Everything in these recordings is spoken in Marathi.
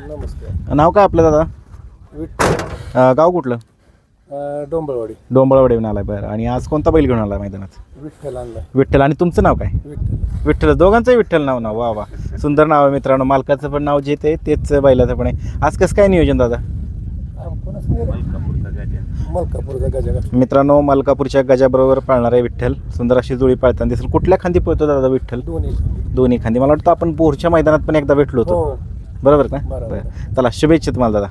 नमस्कार. नाव काय आपलं दादा? विठ्ठल. अं, गाव कुठलं? डोंबळवाडी. डोंबळवाडीहून आलाय बरं. आणि आज कोणता बैल घेऊन आलाय मैदानात? विठ्ठल आणला विठ्ठल. आणि तुमचं नाव काय? विठ्ठल. विठ्ठल. दोघांचंही विठ्ठल नाव नाव. वा वा. सुंदर नाव आहे मित्रांनो. मालकाचं पण नाव जे ते तेच बैलाचं पण आहे. आज कसं काय नियोजन दादा? मलकापूरचा गजा मित्रांनो मलकापूरच्या गजाबरोबर पाळणार आहे विठ्ठल. सुंदर अशी जुळी पाळताना दिसेल. कुठल्या खांदी पळतो दादा विठ्ठल? दोन्ही दोन्ही खांदी. मला वाटतं आपण बोरच्या मैदानात पण एकदा भेटलो होतो. हो. बरोबर का? बरोबर. बरं. चला शुभेच्छा तुम्हाला दादा.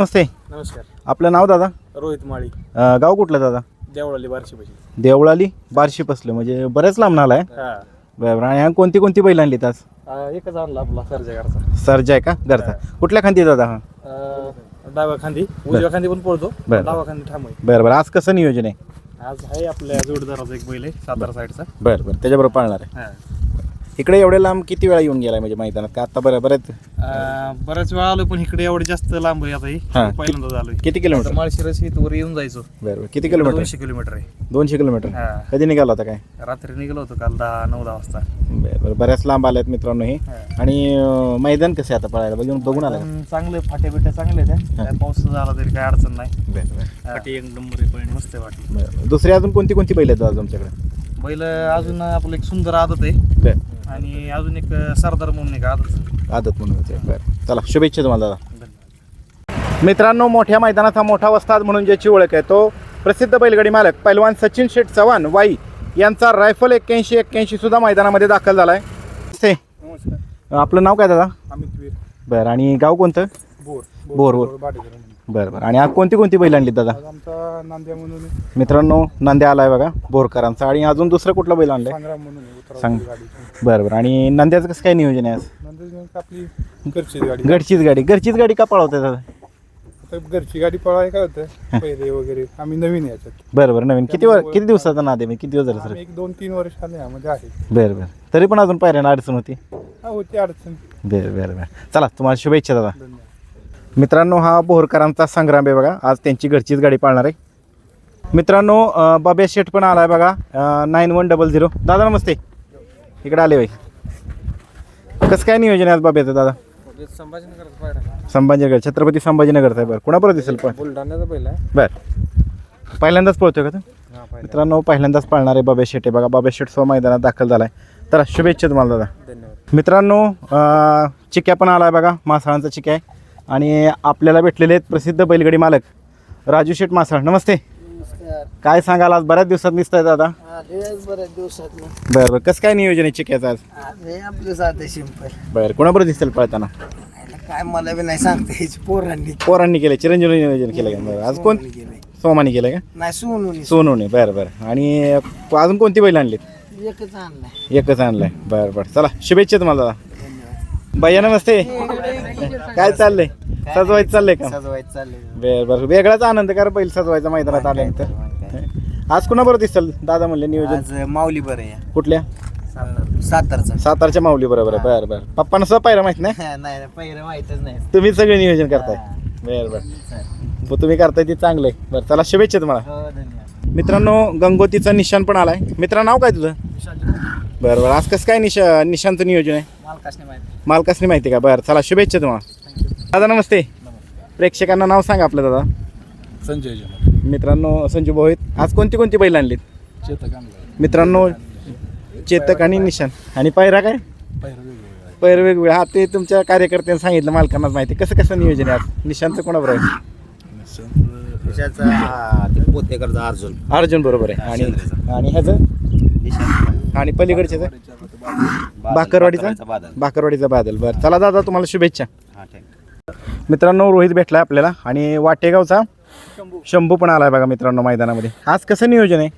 नमस्ते. नमस्कार. आपलं नाव दादा? रोहित माळी. अं, गाव कुठलं दादा? देवळाली बारशी पाहिजे देवळाली बारशी पसलं म्हणजे बरेच लांब नाला आहे. हा. बरं आणि कोणती कोणती बैल आणलीत आज? एकच आणला आपला सर्जगारचा सर्ज आहे का? घरचा. कुठल्या खांदी दादा हा? अं, डाव्या खांदी. उजव्या खांदी पण पळतो. बरं. डावा खांदी ठाम आहे. बरं बरं. आज कसं नियोजन आहे? आज आहे आपल्या जोडदाराचा एक बैल आहे सातारा साईडचा. बरं बरं. त्याच्याबरोबर पाळणार आहे. हा. इकडे एवढे लांब किती वेळा येऊन गेलाय म्हणजे मैदानात? का आता बरं बरेच? अं, बऱ्याच वेळा आलो पण इकडे एवढे जास्त लांब आहे आता ही. हा. पहिल्यांदाच आलोय. किती किलोमीटर? माळशिरस वर येऊन जायचो. बरं बरं. किती किलोमीटर? दोनशे किलोमीटर आहे. दोनशे किलोमीटर? हा. कधी निघाला होता काय? रात्री निघालो होतो काल दहा नऊ दहा वाजता. बरं बरं. बऱ्याच लांब आल्यात मित्रांनो हे. हा. आणि अं, मैदान कसं आहे आता पळायला? बघून बघून आला का? पण चांगले फाट्या बिट्या चांगले त्या काय पाऊस झाला तरी काय अडचण नाही. बरं बरं. फाटी एक नंबर आहे मस्त आहे वाटली बरं. दुसरी अजून कोणती कोणती बैल आहेत आज तुमच्याकडे बैल अजून आपलं एक सुंदर आदत आहे. बरं. आणि अजून एक सरदार म्हणून एक आदत. आदत म्हणून होते बरं. चला शुभेच्छा तुम्हाला दादा. मित्रांनो मोठ्या मैदानात हा मोठा वस्ताद म्हणून ज्याची ओळख आहे तो प्रसिद्ध बैलगाडी मालक पैलवान सचिन शेठ चव्हाण वाई यांचा रायफल एक्क्याऐंशी एक्क्याऐंशी सुद्धा मैदानामध्ये दाखल झाला आहे आपलं नाव काय दादा? अमित वीर. बरं आणि गाव कोणतं? बोर. बोर, बोर. बरं बरं. आणि कोणती कोणती बैल आणली दादा? आज आमचा नांद्या म्हणून आहे. मित्रांनो नांद्या आलाय बघा बोरकरांचा. आणि अजून दुसरं कुठलं बैल आणलंय? संग्राम म्हणून आहे, उतरावरची सांग. गाडी. बरं बरं. आणि नंद्याचं कसं काय नियोजन आहे आज? नंतर मग आपली घरची गाडी. घरचीच गाडी. घरचीच गाडी का पळवते दादा? आता घरची गाडी पळवाय काय होतं? पहिले वगैरे. आम्ही नवीन याच्यात. बरं बरं. नवीन. किती वर किती दिवसाचा नादे मी किती दिवस झाले सर? आम्ही एक दोन तीन वर्ष आले यामध्ये आहे. बरं बरं. तरी पण अजून पायऱ्यानं अडचण होती. हा होती अडचण. बरं बरं बरं. चला तुम्हाला शुभेच्छा दादा. धन्यवाद. मित्रांनो हा बोरकरांचा संग्राम आहे बघा. आज त्यांची घरचीच गाडी पाळणार आहे. मित्रांनो अं, बाब्या शेठ पण आलाय बघा. Nine one double zero. दादा नमस्ते. इकडे आले बाई. कसं काय नियोजन आहे आज बाब्याचं दादा? संभाजीनगरचा पायरा. संभाजीनगर छत्रपती संभाजीनगरचा आहे बरं. कुणाबरोबर दिसेल पण? बुलढाण्याचा पहिला आहे. बरं. पहिल्यांदाच पळतोय का तू? मित्रांनो पहिल्यांदाच पाळणार आहे बाब्या शेठ आहे बघा. बाब्या शेठ सो मैदानात दाखल झालाय. तर शुभेच्छा तुम्हाला दादा. धन्यवाद. मित्रांनो चिक्या पण आला आहे बघा. मासाळांचा चिक्या आहे. आणि आपल्याला भेटलेले आहेत प्रसिद्ध बैलगाडी मालक राजू शेठ मासाळ. नमस्ते. काय सांगाल? आज बऱ्याच दिवसात दिसत आहे दादा बऱ्याच दिवसात बरं बरं. कसं काय नियोजन आहे चिक्याचं आज? हे आपलं सिंपल बरं कोणाबरोबर दिसेल पळताना? काय मला बी नाही सांगता पोरांनी. पोरांनी केलं चिरंजीवी नियोजन केलं का? बरं. आज कोण? सोमानी केलं का? नाही सोनूनी. सोनूने. बरं बरं. आणि अजून कोणती बैल आणलीत? एकच आणलाय. एकच आणलंय. बरं बरं. चला शुभेच्छा तुम्हाला दादा. भैया नमस्ते. काय चाललंय? सजवायचं चाललंय का? सजवायचं चाललंय. बरं बरं. वेगळाच आनंद कर बैल सजवायचा मैदानात आल्यानंतर. आज कुणाबरोबर दिसल दादा म्हणले नियोजन. आज माऊली बरं या कुठल्या? सातारचा. सातारच्या माऊली बरोबर आहे. बरं बरं. पप्पांना सुद्धा पाहिलं माहीत नाही? पहिलं माहितच नाही. तुम्ही सगळे नियोजन करताय. बरं बरं. तुम्ही करताय ते चांगलं आहे बरं चला शुभेच्छा तुम्हाला. हो धन्यवाद. मित्रांनो गंगोतीचा निशाण पण आलाय. मित्रा नाव काय तुझं? बरं बरं. आज कसं काय निशा निशांचं नियोजन आहे? मालकाशने माहिती. मालकासनी माहिती का? बरं चला शुभेच्छा तुम्हाला. दादा नमस्ते. प्रेक्षकांना नाव सांगा आपलं दादा. संजय मित्रांनो संजू आहेत आज कोणती कोणती बैल आणलीत? चेतक आणला मित्रांनो चेतक आणि निशान. आणि पायरा काय? पहिला वेगवेगळा पैर वेगवेगळे हा ते तुमच्या कार्यकर्त्यांनी सांगितलं मालकांनाच माहिती. कसं कसं नियोजन आहे आज? निशांचं कोणाबरोबर आहे? पोतेकरचा अर्जुन. अर्जुन बरोबर आहे. आणि आणि ह्याचं? आणि पलीकडचे बाकरवाडीचा? बाकरवाडीचा बादल. बरं चला दादा तुम्हाला शुभेच्छा. मित्रांनो रोहित भेटलाय आपल्याला. आणि वाटेगावचा शंभू पण आलाय बघा मित्रांनो मैदानामध्ये. आज कसं नियोजन आहे?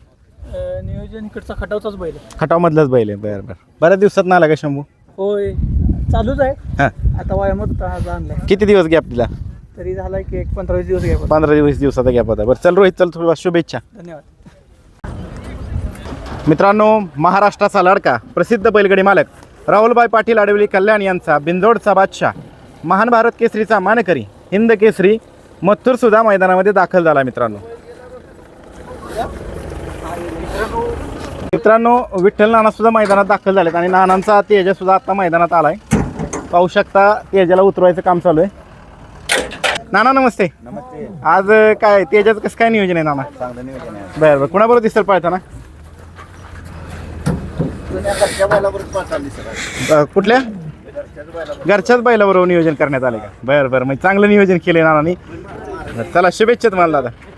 नियोजन इकडचा खटावचाच बैल आहे. खटावमधलाच बैल आहे. बरं बरं. बऱ्याच दिवसात ना आला का शंभू? होय चालूच आहे. हां. आता वायामत हा आणलाय. किती दिवस गॅप दिला? तरी झालाय की एक पंधरा वीस दिवस घ्या पंधरा दिवस दिवसाचा गॅप होता. बरं चल रोहित चल थोडी शुभेच्छा. धन्यवाद. मित्रांनो महाराष्ट्राचा लाडका प्रसिद्ध बैलगाडी मालक राहुलबाई पाटील आडवली कल्याण यांचा बिंदोडचा बादशाह महान भारत केसरीचा मानकरी हिंद केसरी मथुर सुद्धा मैदानामध्ये दाखल झाला मित्रांनो. मित्रांनो विठ्ठल नाना सुद्धा मैदानात दाखल झालेत आणि नानांचा तेजा सुद्धा आता मैदानात आलाय. पाहू शकता तेजाला उतरवायचं काम चालू आहे. नाना नमस्ते. नमस्ते. आज अं, काय तेजाचं कसं काय नियोजन आहे नाना? चांगलं नियोजन आहे. बरं बरं. कुणाबरोबर दिसेल पळताना? घरच्या बैलाबरोबर. अं, कुठल्या? घरच्याच बैलाबरोबर. नियोजन करण्यात आले का? बरं बरं. मग चांगलं नियोजन केलं नानानी. चला शुभेच्छा तुम्हाला दादा.